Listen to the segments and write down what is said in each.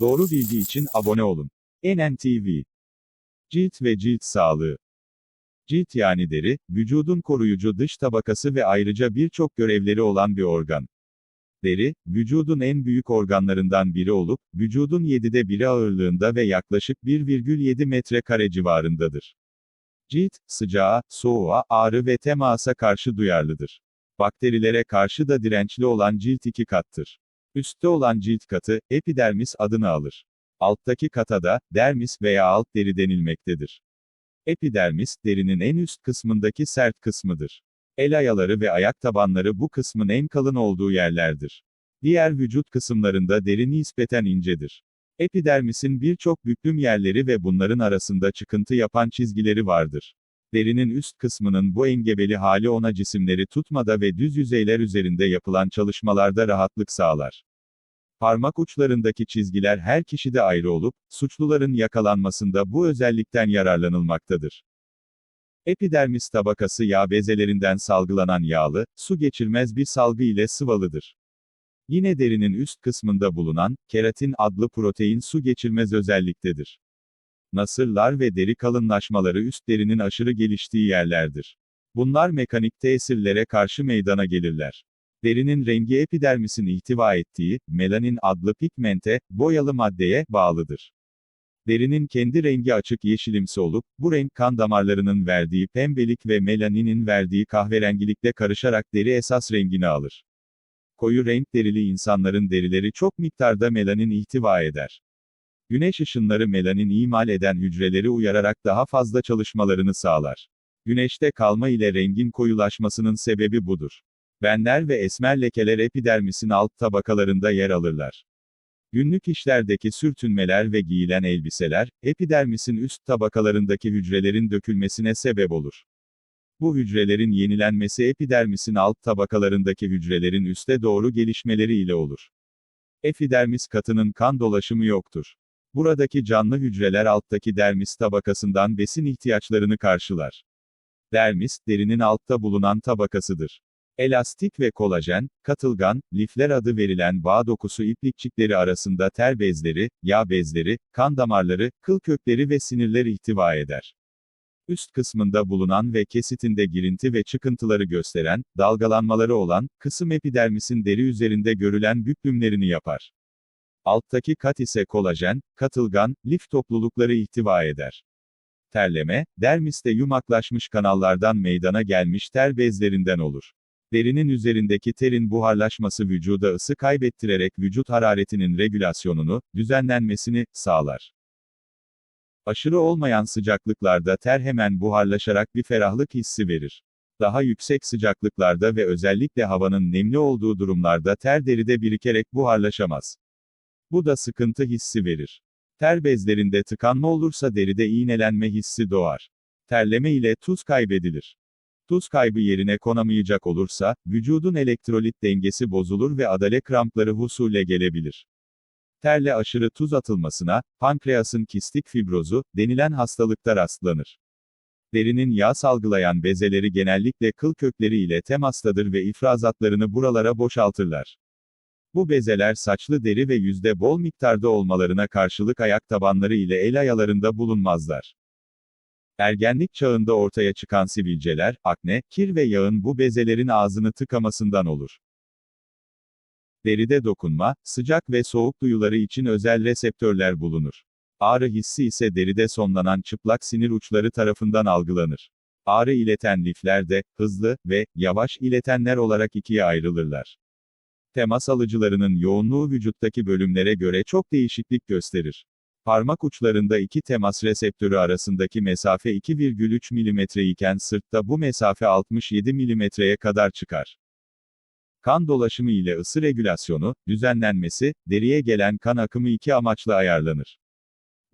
Doğru bilgi için abone olun. NNTV Cilt ve cilt sağlığı Cilt yani deri, vücudun koruyucu dış tabakası ve ayrıca birçok görevleri olan bir organ. Deri, vücudun en büyük organlarından biri olup, vücudun 7'de biri ağırlığında ve yaklaşık 1,7 metrekare civarındadır. Cilt, sıcağa, soğuğa, ağrı ve temasa karşı duyarlıdır. Bakterilere karşı da dirençli olan cilt iki kattır. Üstte olan cilt katı, epidermis adını alır. Alttaki kata da, dermis veya alt deri denilmektedir. Epidermis, derinin en üst kısmındaki sert kısmıdır. El ayaları ve ayak tabanları bu kısmın en kalın olduğu yerlerdir. Diğer vücut kısımlarında deri nispeten incedir. Epidermisin birçok büklüm yerleri ve bunların arasında çıkıntı yapan çizgileri vardır. Derinin üst kısmının bu engebeli hali ona cisimleri tutmada ve düz yüzeyler üzerinde yapılan çalışmalarda rahatlık sağlar. Parmak uçlarındaki çizgiler her kişide ayrı olup, suçluların yakalanmasında bu özellikten yararlanılmaktadır. Epidermis tabakası yağ bezelerinden salgılanan yağlı, su geçirmez bir salgı ile sıvalıdır. Yine derinin üst kısmında bulunan, keratin adlı protein su geçirmez özelliktedir. Nasırlar ve deri kalınlaşmaları üst derinin aşırı geliştiği yerlerdir. Bunlar mekanik tesirlere karşı meydana gelirler. Derinin rengi epidermisin ihtiva ettiği, melanin adlı pigmente, boyalı maddeye, bağlıdır. Derinin kendi rengi açık yeşilimsi olup, bu renk kan damarlarının verdiği pembelik ve melaninin verdiği kahverengilikle karışarak deri esas rengini alır. Koyu renk derili insanların derileri çok miktarda melanin ihtiva eder. Güneş ışınları melanin imal eden hücreleri uyararak daha fazla çalışmalarını sağlar. Güneşte kalma ile rengin koyulaşmasının sebebi budur. Benler ve esmer lekeler epidermisin alt tabakalarında yer alırlar. Günlük işlerdeki sürtünmeler ve giyilen elbiseler, epidermisin üst tabakalarındaki hücrelerin dökülmesine sebep olur. Bu hücrelerin yenilenmesi epidermisin alt tabakalarındaki hücrelerin üste doğru gelişmeleri ile olur. Epidermis katının kan dolaşımı yoktur. Buradaki canlı hücreler alttaki dermis tabakasından besin ihtiyaçlarını karşılar. Dermis, derinin altta bulunan tabakasıdır. Elastik ve kolajen, katılgan, lifler adı verilen bağ dokusu iplikçikleri arasında ter bezleri, yağ bezleri, kan damarları, kıl kökleri ve sinirler ihtiva eder. Üst kısmında bulunan ve kesitinde girinti ve çıkıntıları gösteren, dalgalanmaları olan, kısım epidermisin deri üzerinde görülen büklümlerini yapar. Alttaki kat ise kolajen, katılgan, lif toplulukları ihtiva eder. Terleme, dermiste yumaklaşmış kanallardan meydana gelmiş ter bezlerinden olur. Derinin üzerindeki terin buharlaşması vücuda ısı kaybettirerek vücut hararetinin regülasyonunu, düzenlenmesini, sağlar. Aşırı olmayan sıcaklıklarda ter hemen buharlaşarak bir ferahlık hissi verir. Daha yüksek sıcaklıklarda ve özellikle havanın nemli olduğu durumlarda ter deride birikerek buharlaşamaz. Bu da sıkıntı hissi verir. Ter bezlerinde tıkanma olursa deride iğnelenme hissi doğar. Terleme ile tuz kaybedilir. Tuz kaybı yerine konamayacak olursa, vücudun elektrolit dengesi bozulur ve adale krampları husule gelebilir. Terle aşırı tuz atılmasına, pankreasın kistik fibrozu, denilen hastalıkta rastlanır. Derinin yağ salgılayan bezeleri genellikle kıl kökleri ile temastadır ve ifrazatlarını buralara boşaltırlar. Bu bezeler saçlı deri ve yüzde bol miktarda olmalarına karşılık ayak tabanları ile el ayalarında bulunmazlar. Ergenlik çağında ortaya çıkan sivilceler, akne, kir ve yağın bu bezelerin ağzını tıkamasından olur. Deride dokunma, sıcak ve soğuk duyuları için özel reseptörler bulunur. Ağrı hissi ise deride sonlanan çıplak sinir uçları tarafından algılanır. Ağrı ileten lifler de, hızlı ve yavaş iletenler olarak ikiye ayrılırlar. Temas alıcılarının yoğunluğu vücuttaki bölümlere göre çok değişiklik gösterir. Parmak uçlarında iki temas reseptörü arasındaki mesafe 2,3 mm iken sırtta bu mesafe 67 mm'ye kadar çıkar. Kan dolaşımı ile ısı regülasyonu, düzenlenmesi, deriye gelen kan akımı iki amaçla ayarlanır.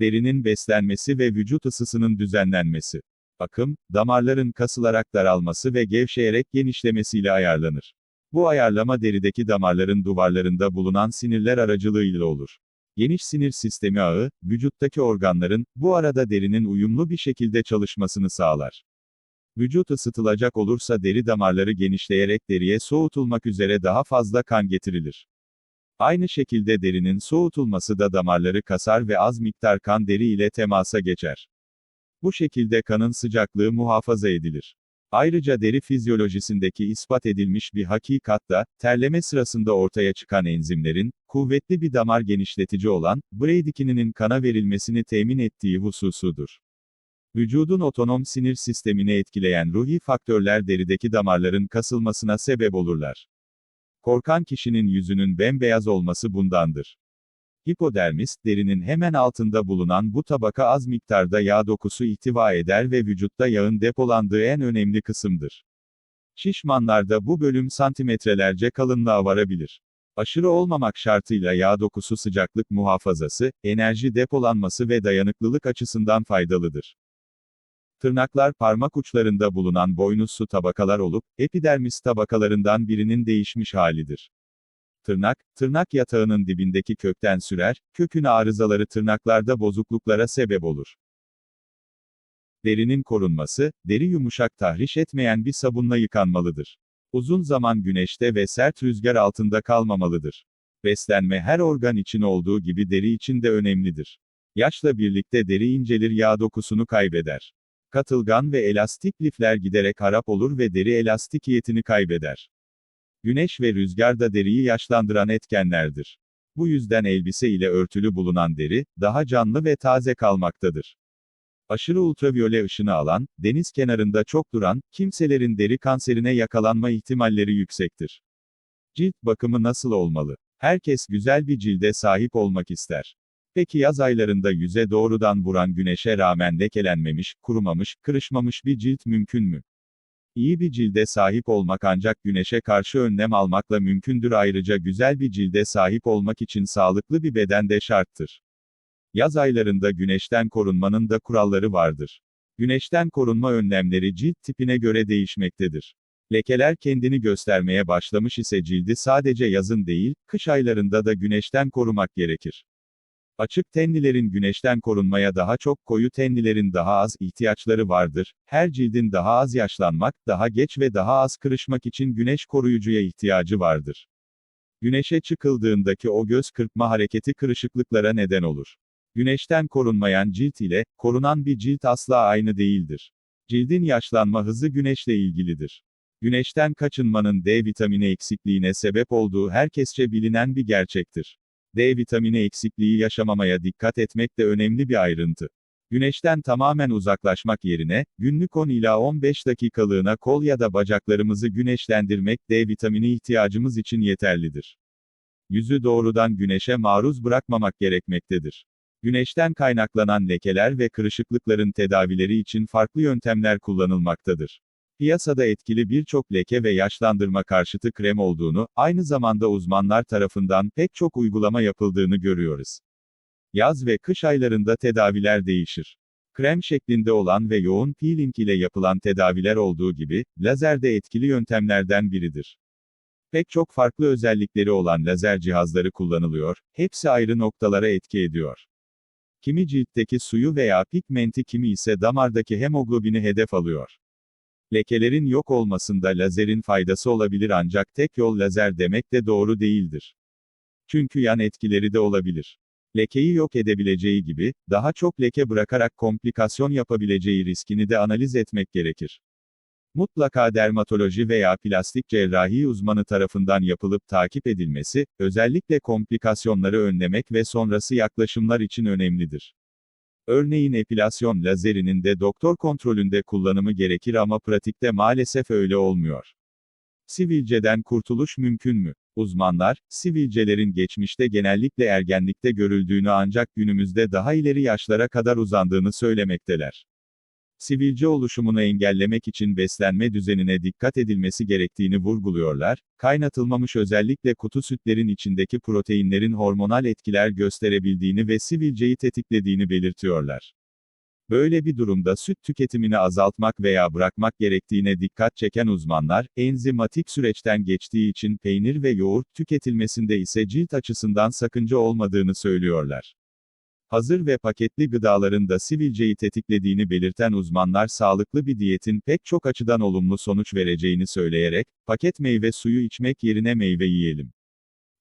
Derinin beslenmesi ve vücut ısısının düzenlenmesi. Akım, damarların kasılarak daralması ve gevşeyerek genişlemesiyle ayarlanır. Bu ayarlama derideki damarların duvarlarında bulunan sinirler aracılığıyla olur. Geniş sinir sistemi ağı, vücuttaki organların, bu arada derinin uyumlu bir şekilde çalışmasını sağlar. Vücut ısıtılacak olursa deri damarları genişleyerek deriye soğutulmak üzere daha fazla kan getirilir. Aynı şekilde derinin soğutulması da damarları kasar ve az miktar kan deri ile temasa geçer. Bu şekilde kanın sıcaklığı muhafaza edilir. Ayrıca deri fizyolojisindeki ispat edilmiş bir hakikat da, terleme sırasında ortaya çıkan enzimlerin, kuvvetli bir damar genişletici olan, Bradykininin kana verilmesini temin ettiği hususudur. Vücudun otonom sinir sistemini etkileyen ruhi faktörler derideki damarların kasılmasına sebep olurlar. Korkan kişinin yüzünün bembeyaz olması bundandır. Hipodermis, derinin hemen altında bulunan bu tabaka az miktarda yağ dokusu ihtiva eder ve vücutta yağın depolandığı en önemli kısımdır. Şişmanlarda bu bölüm santimetrelerce kalınlığa varabilir. Aşırı olmamak şartıyla yağ dokusu sıcaklık muhafazası, enerji depolanması ve dayanıklılık açısından faydalıdır. Tırnaklar parmak uçlarında bulunan boynuzsu tabakalar olup, epidermis tabakalarından birinin değişmiş halidir. Tırnak, tırnak yatağının dibindeki kökten sürer, kökün arızaları tırnaklarda bozukluklara sebep olur. Derinin korunması, deri yumuşak tahriş etmeyen bir sabunla yıkanmalıdır. Uzun zaman güneşte ve sert rüzgar altında kalmamalıdır. Beslenme her organ için olduğu gibi deri için de önemlidir. Yaşla birlikte deri incelir yağ dokusunu kaybeder. Katılgan ve elastik lifler giderek harap olur ve deri elastikiyetini kaybeder. Güneş ve rüzgar da deriyi yaşlandıran etkenlerdir. Bu yüzden elbise ile örtülü bulunan deri, daha canlı ve taze kalmaktadır. Aşırı ultraviyole ışını alan, deniz kenarında çok duran, kimselerin deri kanserine yakalanma ihtimalleri yüksektir. Cilt bakımı nasıl olmalı? Herkes güzel bir cilde sahip olmak ister. Peki yaz aylarında yüze doğrudan vuran güneşe rağmen lekelenmemiş, kurumamış, kırışmamış bir cilt mümkün mü? İyi bir cilde sahip olmak ancak güneşe karşı önlem almakla mümkündür ayrıca güzel bir cilde sahip olmak için sağlıklı bir beden de şarttır. Yaz aylarında güneşten korunmanın da kuralları vardır. Güneşten korunma önlemleri cilt tipine göre değişmektedir. Lekeler kendini göstermeye başlamış ise cildi sadece yazın değil, kış aylarında da güneşten korumak gerekir. Açık tenlilerin güneşten korunmaya daha çok koyu tenlilerin daha az ihtiyaçları vardır. Her cildin daha az yaşlanmak, daha geç ve daha az kırışmak için güneş koruyucuya ihtiyacı vardır. Güneşe çıkıldığındaki o göz kırpma hareketi kırışıklıklara neden olur. Güneşten korunmayan cilt ile, korunan bir cilt asla aynı değildir. Cildin yaşlanma hızı güneşle ilgilidir. Güneşten kaçınmanın D vitamini eksikliğine sebep olduğu herkesçe bilinen bir gerçektir. D vitamini eksikliği yaşamamaya dikkat etmek de önemli bir ayrıntı. Güneşten tamamen uzaklaşmak yerine, günlük 10 ila 15 dakikalığına kol ya da bacaklarımızı güneşlendirmek D vitamini ihtiyacımız için yeterlidir. Yüzü doğrudan güneşe maruz bırakmamak gerekmektedir. Güneşten kaynaklanan lekeler ve kırışıklıkların tedavileri için farklı yöntemler kullanılmaktadır. Piyasada etkili birçok leke ve yaşlandırma karşıtı krem olduğunu, aynı zamanda uzmanlar tarafından pek çok uygulama yapıldığını görüyoruz. Yaz ve kış aylarında tedaviler değişir. Krem şeklinde olan ve yoğun peeling ile yapılan tedaviler olduğu gibi, lazer de etkili yöntemlerden biridir. Pek çok farklı özellikleri olan lazer cihazları kullanılıyor, hepsi ayrı noktalara etki ediyor. Kimi ciltteki suyu veya pigmenti kimi ise damardaki hemoglobini hedef alıyor. Lekelerin yok olmasında lazerin faydası olabilir ancak tek yol lazer demek de doğru değildir. Çünkü yan etkileri de olabilir. Lekeyi yok edebileceği gibi, daha çok leke bırakarak komplikasyon yapabileceği riskini de analiz etmek gerekir. Mutlaka dermatoloji veya plastik cerrahi uzmanı tarafından yapılıp takip edilmesi, özellikle komplikasyonları önlemek ve sonrası yaklaşımlar için önemlidir. Örneğin epilasyon lazerinin de doktor kontrolünde kullanımı gerekir ama pratikte maalesef öyle olmuyor. Sivilceden kurtuluş mümkün mü? Uzmanlar, sivilcelerin geçmişte genellikle ergenlikte görüldüğünü ancak günümüzde daha ileri yaşlara kadar uzandığını söylemekteler. Sivilce oluşumunu engellemek için beslenme düzenine dikkat edilmesi gerektiğini vurguluyorlar, kaynatılmamış özellikle kutu sütlerin içindeki proteinlerin hormonal etkiler gösterebildiğini ve sivilceyi tetiklediğini belirtiyorlar. Böyle bir durumda süt tüketimini azaltmak veya bırakmak gerektiğine dikkat çeken uzmanlar, enzimatik süreçten geçtiği için peynir ve yoğurt tüketilmesinde ise cilt açısından sakınca olmadığını söylüyorlar. Hazır ve paketli gıdaların da sivilceyi tetiklediğini belirten uzmanlar sağlıklı bir diyetin pek çok açıdan olumlu sonuç vereceğini söyleyerek, paket meyve suyu içmek yerine meyve yiyelim.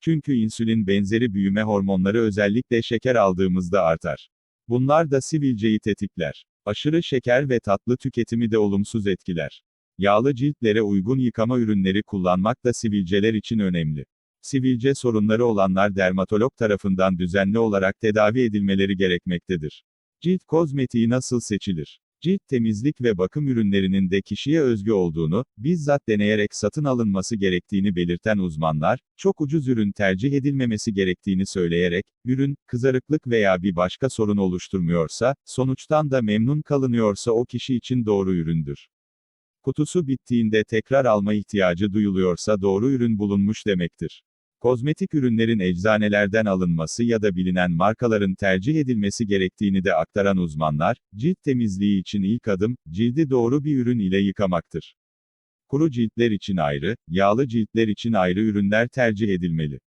Çünkü insülin benzeri büyüme hormonları özellikle şeker aldığımızda artar. Bunlar da sivilceyi tetikler. Aşırı şeker ve tatlı tüketimi de olumsuz etkiler. Yağlı ciltlere uygun yıkama ürünleri kullanmak da sivilceler için önemli. Sivilce sorunları olanlar dermatolog tarafından düzenli olarak tedavi edilmeleri gerekmektedir. Cilt kozmetiği nasıl seçilir? Cilt temizlik ve bakım ürünlerinin de kişiye özgü olduğunu, bizzat deneyerek satın alınması gerektiğini belirten uzmanlar, çok ucuz ürün tercih edilmemesi gerektiğini söyleyerek, ürün, kızarıklık veya bir başka sorun oluşturmuyorsa, sonuçtan da memnun kalınıyorsa o kişi için doğru üründür. Kutusu bittiğinde tekrar alma ihtiyacı duyuluyorsa doğru ürün bulunmuş demektir. Kozmetik ürünlerin eczanelerden alınması ya da bilinen markaların tercih edilmesi gerektiğini de aktaran uzmanlar, cilt temizliği için ilk adım, cildi doğru bir ürün ile yıkamaktır. Kuru ciltler için ayrı, yağlı ciltler için ayrı ürünler tercih edilmeli.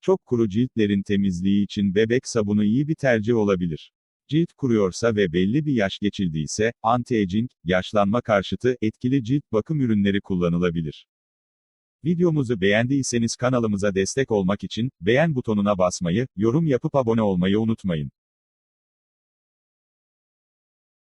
Çok kuru ciltlerin temizliği için bebek sabunu iyi bir tercih olabilir. Cilt kuruyorsa ve belli bir yaş geçildiyse, anti-aging, yaşlanma karşıtı, etkili cilt bakım ürünleri kullanılabilir. Videomuzu beğendiyseniz kanalımıza destek olmak için, beğen butonuna basmayı, yorum yapıp abone olmayı unutmayın.